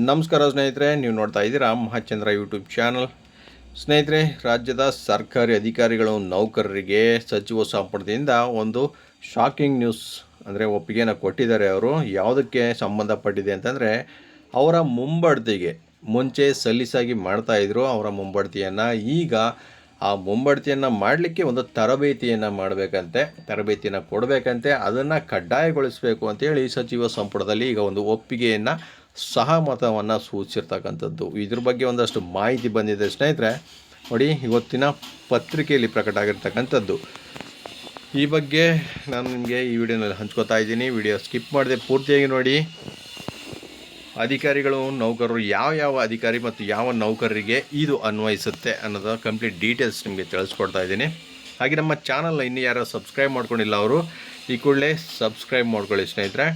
ನಮಸ್ಕಾರ ಸ್ನೇಹಿತರೆ, ನೀವು ನೋಡ್ತಾ ಇದ್ದೀರಾ ಮಹಾಚಂದ್ರ ಯೂಟ್ಯೂಬ್ ಚಾನಲ್. ಸ್ನೇಹಿತರೆ, ರಾಜ್ಯದ ಸರ್ಕಾರಿ ಅಧಿಕಾರಿಗಳು, ನೌಕರರಿಗೆ ಸಚಿವ ಸಂಪುಟದಿಂದ ಒಂದು ಶಾಕಿಂಗ್ ನ್ಯೂಸ್ ಅಂದರೆ ಒಪ್ಪಿಗೆನ ಕೊಟ್ಟಿದ್ದಾರೆ ಅವರು. ಯಾವುದಕ್ಕೆ ಸಂಬಂಧಪಟ್ಟಿದೆ ಅಂತಂದರೆ, ಅವರ ಮುಂಬಡ್ತಿಗೆ ಮುಂಚೆ ಸಲೀಸಾಗಿ ಮಾಡ್ತಾಯಿದ್ರು ಅವರ ಮುಂಬಡ್ತಿಯನ್ನು. ಈಗ ಆ ಮುಂಬಡ್ತಿಯನ್ನು ಮಾಡಲಿಕ್ಕೆ ಒಂದು ತರಬೇತಿಯನ್ನು ಮಾಡಬೇಕಂತೆ, ತರಬೇತಿಯನ್ನು ಕೊಡಬೇಕಂತೆ, ಅದನ್ನು ಕಡ್ಡಾಯಗೊಳಿಸಬೇಕು ಅಂತೇಳಿ ಸಚಿವ ಸಂಪುಟದಲ್ಲಿ ಈಗ ಒಂದು ಒಪ್ಪಿಗೆಯನ್ನು ಸಹಮತವನ್ನು ಸೂಚಿಸಿರ್ತಕ್ಕಂಥದ್ದು. ಇದ್ರ ಬಗ್ಗೆ ಒಂದಷ್ಟು ಮಾಹಿತಿ ಬಂದಿದೆ ಸ್ನೇಹಿತರೆ. ನೋಡಿ, ಇವತ್ತಿನ ಪತ್ರಿಕೆಯಲ್ಲಿ ಪ್ರಕಟ ಆಗಿರ್ತಕ್ಕಂಥದ್ದು. ಈ ಬಗ್ಗೆ ನಾನು ನಿಮಗೆ ಈ ವಿಡಿಯೋನಲ್ಲಿ ಹಂಚ್ಕೋತಾ ಇದ್ದೀನಿ. ವಿಡಿಯೋ ಸ್ಕಿಪ್ ಮಾಡಿದೆ ಪೂರ್ತಿಯಾಗಿ ನೋಡಿ. ಅಧಿಕಾರಿಗಳು, ನೌಕರರು ಯಾವ ಯಾವ ಅಧಿಕಾರಿ ಮತ್ತು ಯಾವ ನೌಕರರಿಗೆ ಇದು ಅನ್ವಯಿಸುತ್ತೆ ಅನ್ನೋದು ಕಂಪ್ಲೀಟ್ ಡೀಟೇಲ್ಸ್ ನಿಮಗೆ ತಿಳಿಸ್ಕೊಡ್ತಾ ಇದ್ದೀನಿ. ಹಾಗೆ ನಮ್ಮ ಚಾನಲ್ನ ಇನ್ನೂ ಯಾರು ಸಬ್ಸ್ಕ್ರೈಬ್ ಮಾಡ್ಕೊಂಡಿಲ್ಲ ಅವರು, ಈ ಕೂಡಲೇ ಸಬ್ಸ್ಕ್ರೈಬ್ ಮಾಡ್ಕೊಳ್ಳಿ ಸ್ನೇಹಿತರೆ.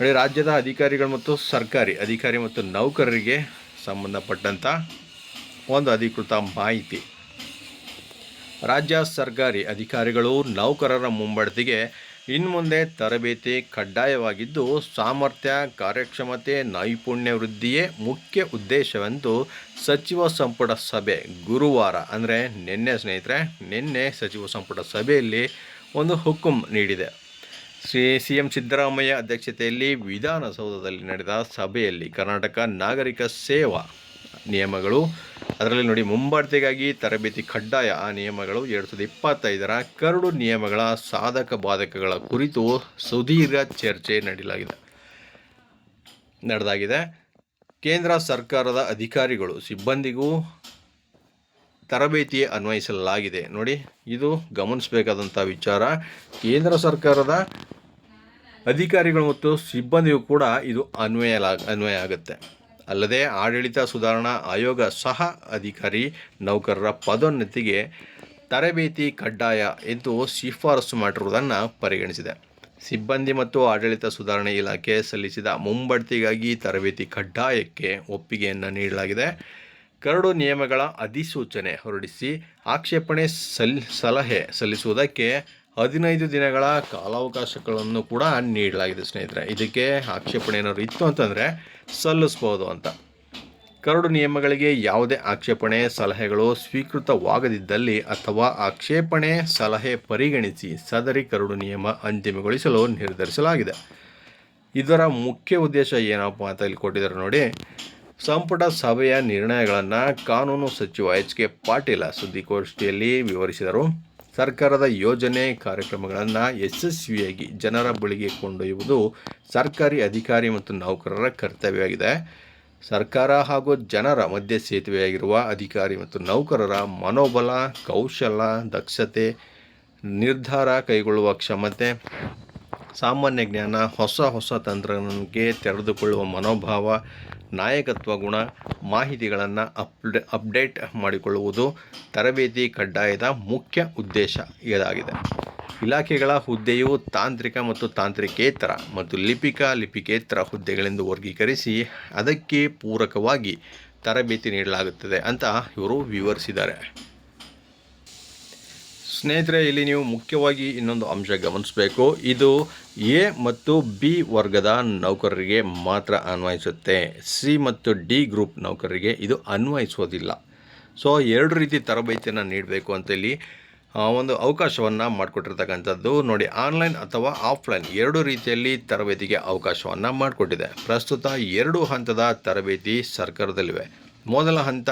ನೋಡಿ, ರಾಜ್ಯದ ಅಧಿಕಾರಿಗಳು ಮತ್ತು ಸರ್ಕಾರಿ ಅಧಿಕಾರಿ ಮತ್ತು ನೌಕರರಿಗೆ ಸಂಬಂಧಪಟ್ಟಂಥ ಒಂದು ಅಧಿಕೃತ ಮಾಹಿತಿ. ರಾಜ್ಯ ಸರ್ಕಾರಿ ಅಧಿಕಾರಿಗಳು ನೌಕರರ ಮುಂಬಡ್ತಿಗೆ ಇನ್ಮುಂದೆ ತರಬೇತಿ ಕಡ್ಡಾಯವಾಗಿದ್ದು, ಸಾಮರ್ಥ್ಯ, ಕಾರ್ಯಕ್ಷಮತೆ, ನೈಪುಣ್ಯ ವೃದ್ಧಿಯೇ ಮುಖ್ಯ ಉದ್ದೇಶವೆಂದು ಸಚಿವ ಸಂಪುಟ ಸಭೆ ಗುರುವಾರ, ಅಂದರೆ ನಿನ್ನೆ ಸ್ನೇಹಿತರೆ, ನಿನ್ನೆ ಸಚಿವ ಸಂಪುಟ ಸಭೆಯಲ್ಲಿ ಒಂದು ಹುಕುಂ ನೀಡಿದೆ. ಶ್ರೀ ಸಿ ಎಂ ಸಿದ್ದರಾಮಯ್ಯ ಅಧ್ಯಕ್ಷತೆಯಲ್ಲಿ ವಿಧಾನಸೌಧದಲ್ಲಿ ನಡೆದ ಸಭೆಯಲ್ಲಿ ಕರ್ನಾಟಕ ನಾಗರಿಕ ಸೇವಾ ನಿಯಮಗಳು, ಅದರಲ್ಲಿ ನೋಡಿ ಮುಂಬಡ್ತಿಗಾಗಿ ತರಬೇತಿ ಕಡ್ಡಾಯ ಆ ನಿಯಮಗಳು ಎರಡು ಸಾವಿರದ ಇಪ್ಪತ್ತೈದರ ಕರಡು ನಿಯಮಗಳ ಸಾಧಕ ಬಾಧಕಗಳ ಕುರಿತು ಸುದೀರ್ಘ ಚರ್ಚೆ ನಡೆಯಲಾಗಿದೆ. ನಡೆದಾಗಿದೆ. ಕೇಂದ್ರ ಸರ್ಕಾರದ ಅಧಿಕಾರಿಗಳು ಸಿಬ್ಬಂದಿಗೂ ತರಬೇತಿ ಅನ್ವಯಿಸಲಾಗಿದೆ. ನೋಡಿ, ಇದು ಗಮನಿಸಬೇಕಾದಂಥ ವಿಚಾರ. ಕೇಂದ್ರ ಸರ್ಕಾರದ ಅಧಿಕಾರಿಗಳು ಮತ್ತು ಸಿಬ್ಬಂದಿಯೂ ಕೂಡ ಇದು ಅನ್ವಯ ಅನ್ವಯ ಆಗುತ್ತೆ. ಅಲ್ಲದೆ ಆಡಳಿತ ಸುಧಾರಣಾ ಆಯೋಗ ಸಹ ಅಧಿಕಾರಿ ನೌಕರರ ಪದೋನ್ನತಿಗೆ ತರಬೇತಿ ಕಡ್ಡಾಯ ಎಂದು ಶಿಫಾರಸು ಮಾಡಿರುವುದನ್ನು ಪರಿಗಣಿಸಿದೆ. ಸಿಬ್ಬಂದಿ ಮತ್ತು ಆಡಳಿತ ಸುಧಾರಣೆ ಇಲಾಖೆ ಸಲ್ಲಿಸಿದ ಮುಂಬಡ್ತಿಗಾಗಿ ತರಬೇತಿ ಕಡ್ಡಾಯಕ್ಕೆ ಒಪ್ಪಿಗೆಯನ್ನು ನೀಡಲಾಗಿದೆ. ಕರಡು ನಿಯಮಗಳ ಅಧಿಸೂಚನೆ ಹೊರಡಿಸಿ ಆಕ್ಷೇಪಣೆ ಸಲ್, ಸಲಹೆ ಸಲ್ಲಿಸುವುದಕ್ಕೆ ಹದಿನೈದು ದಿನಗಳ ಕಾಲಾವಕಾಶಗಳನ್ನು ಕೂಡ ನೀಡಲಾಗಿದೆ ಸ್ನೇಹಿತರೆ. ಇದಕ್ಕೆ ಆಕ್ಷೇಪಣೆ ಏನಾದ್ರು ಇತ್ತು ಅಂತಂದರೆ ಸಲ್ಲಿಸ್ಬೋದು ಅಂತ. ಕರಡು ನಿಯಮಗಳಿಗೆ ಯಾವುದೇ ಆಕ್ಷೇಪಣೆ, ಸಲಹೆಗಳು ಸ್ವೀಕೃತವಾಗದಿದ್ದಲ್ಲಿ ಅಥವಾ ಆಕ್ಷೇಪಣೆ, ಸಲಹೆ ಪರಿಗಣಿಸಿ ಸದರಿ ಕರಡು ನಿಯಮ ಅಂತಿಮಗೊಳಿಸಲು ನಿರ್ಧರಿಸಲಾಗಿದೆ. ಇದರ ಮುಖ್ಯ ಉದ್ದೇಶ ಏನಪ್ಪ ಅಂತ ಇಲ್ಲಿ ಕೊಟ್ಟಿದ್ದಾರೆ ನೋಡಿ. ಸಂಪುಟ ಸಭೆಯ ನಿರ್ಣಯಗಳನ್ನು ಕಾನೂನು ಸಚಿವ ಎಚ್ ಕೆ ಪಾಟೀಲ ಸುದ್ದಿಗೋಷ್ಠಿಯಲ್ಲಿ ವಿವರಿಸಿದರು. ಸರ್ಕಾರದ ಯೋಜನೆ ಕಾರ್ಯಕ್ರಮಗಳನ್ನು ಯಶಸ್ವಿಯಾಗಿ ಜನರ ಬಳಿಗೆ ಕೊಂಡೊಯ್ಯುವುದು ಸರ್ಕಾರಿ ಅಧಿಕಾರಿ ಮತ್ತು ನೌಕರರ ಕರ್ತವ್ಯವಾಗಿದೆ. ಸರ್ಕಾರ ಹಾಗೂ ಜನರ ಮಧ್ಯ ಸೇತುವೆಯಾಗಿರುವ ಅಧಿಕಾರಿ ಮತ್ತು ನೌಕರರ ಮನೋಬಲ, ಕೌಶಲ, ದಕ್ಷತೆ, ನಿರ್ಧಾರ ಕೈಗೊಳ್ಳುವ ಕ್ಷಮತೆ, ಸಾಮಾನ್ಯ ಜ್ಞಾನ, ಹೊಸ ಹೊಸ ತಂತ್ರಜ್ಞಾನಕ್ಕೆ ತೆರೆದುಕೊಳ್ಳುವ ಮನೋಭಾವ ನಾಯಕತ್ವ ಗುಣ ಮಾಹಿತಿಗಳನ್ನು ಅಪ್ಡೇ, ಅಪ್ಡೇಟ್ ಮಾಡಿಕೊಳ್ಳುವುದು ತರಬೇತಿ ಕಡ್ಡಾಯದ ಮುಖ್ಯ ಉದ್ದೇಶ ಇದಾಗಿದೆ. ಇಲಾಖೆಗಳ ಹುದ್ದೆಯು ತಾಂತ್ರಿಕ ಮತ್ತು ತಾಂತ್ರಿಕೇತರ ಮತ್ತು ಲಿಪಿಕ, ಲಿಪಿಕೇತರ ಹುದ್ದೆಗಳೆಂದು ವರ್ಗೀಕರಿಸಿ ಅದಕ್ಕೆ ಪೂರಕವಾಗಿ ತರಬೇತಿ ನೀಡಲಾಗುತ್ತದೆ ಅಂತ ಇವರು ವಿವರಿಸಿದ್ದಾರೆ. ಸ್ನೇಹಿತರೆ, ಇಲ್ಲಿ ನೀವು ಮುಖ್ಯವಾಗಿ ಇನ್ನೊಂದು ಅಂಶ ಗಮನಿಸಬೇಕು. ಇದು ಎ ಮತ್ತು ಬಿ ವರ್ಗದ ನೌಕರರಿಗೆ ಮಾತ್ರ ಅನ್ವಯಿಸುತ್ತೆ. ಸಿ ಮತ್ತು ಡಿ ಗ್ರೂಪ್ ನೌಕರರಿಗೆ ಇದು ಅನ್ವಯಿಸೋದಿಲ್ಲ. ಸೊ, ಎರಡು ರೀತಿ ತರಬೇತಿಯನ್ನು ನೀಡಬೇಕು ಅಂತ ಇಲ್ಲಿ ಒಂದು ಅವಕಾಶವನ್ನು ಮಾಡಿಕೊಟ್ಟಿರ್ತಕ್ಕಂಥದ್ದು ನೋಡಿ, ಆನ್ಲೈನ್ ಅಥವಾ ಆಫ್ಲೈನ್ ಎರಡು ರೀತಿಯಲ್ಲಿ ತರಬೇತಿಗೆ ಅವಕಾಶವನ್ನು ಮಾಡಿಕೊಟ್ಟಿದೆ. ಪ್ರಸ್ತುತ ಎರಡು ಹಂತದ ತರಬೇತಿ ಸರ್ಕಾರದಲ್ಲಿವೆ. ಮೊದಲ ಹಂತ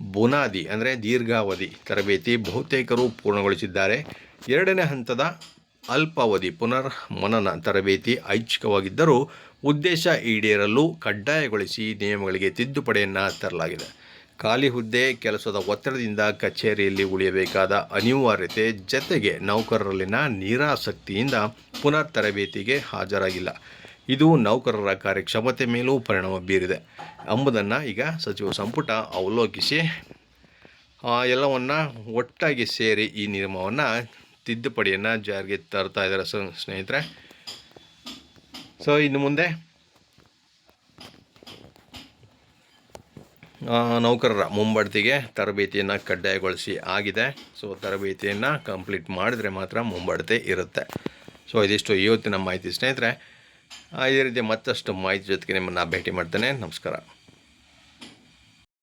ಬುನಾದಿ, ಅಂದರೆ ದೀರ್ಘಾವಧಿ ತರಬೇತಿ ಬಹುತೇಕರು ಪೂರ್ಣಗೊಳಿಸಿದ್ದಾರೆ. ಎರಡನೇ ಹಂತದ ಅಲ್ಪಾವಧಿ ಪುನರ್ ಮನನ ತರಬೇತಿ ಐಚ್ಛಿಕವಾಗಿದ್ದರೂ ಉದ್ದೇಶ ಈಡೇರಲು ಕಡ್ಡಾಯಗೊಳಿಸಿ ನಿಯಮಗಳಿಗೆ ತಿದ್ದುಪಡಿಯನ್ನು ತರಲಾಗಿದೆ. ಖಾಲಿ ಹುದ್ದೆ ಕೆಲಸದ ಒತ್ತಡದಿಂದ ಕಚೇರಿಯಲ್ಲಿ ಉಳಿಯಬೇಕಾದ ಅನಿವಾರ್ಯತೆ ಜತೆಗೆ ನೌಕರರಲ್ಲಿನ ನಿರಾಸಕ್ತಿಯಿಂದ ಪುನರ್ ತರಬೇತಿಗೆ ಹಾಜರಾಗಿಲ್ಲ. ಇದು ನೌಕರರ ಕಾರ್ಯಕ್ಷಮತೆ ಮೇಲೂ ಪರಿಣಾಮ ಬೀರಿದೆ. ಎಂಬುದನ್ನು ಈಗ ಸಚಿವ ಸಂಪುಟ ಅವಲೋಕಿಸಿ ಎಲ್ಲವನ್ನು ಒಟ್ಟಾಗಿ ಸೇರಿ ಈ ನಿಯಮವನ್ನು ತಿದ್ದುಪಡಿಯನ್ನು ಜಾರಿಗೆ ತರ್ತಾ ಇದ್ದಾರೆ ಸ್ನೇಹಿತರೆ. ಸೊ ಇನ್ನು ಮುಂದೆ ನೌಕರರ ಮುಂಬಡ್ತಿಗೆ ತರಬೇತಿಯನ್ನು ಕಡ್ಡಾಯಗೊಳಿಸಿ ಆಗಿದೆ. ಸೊ ತರಬೇತಿಯನ್ನು ಕಂಪ್ಲೀಟ್ ಮಾಡಿದರೆ ಮಾತ್ರ ಮುಂಬಡ್ತಿ ಇರುತ್ತೆ. ಸೊ ಇದಿಷ್ಟು ಇವತ್ತಿನ ಮಾಹಿತಿ ಸ್ನೇಹಿತರೆ. ಇದೇ ರೀತಿ ಮತ್ತಷ್ಟು ಮಾಹಿತಿ ಜೊತೆಗೆ ನಿಮ್ಮನ್ನು ಭೇಟಿ ಮಾಡ್ತೇನೆ. ನಮಸ್ಕಾರ.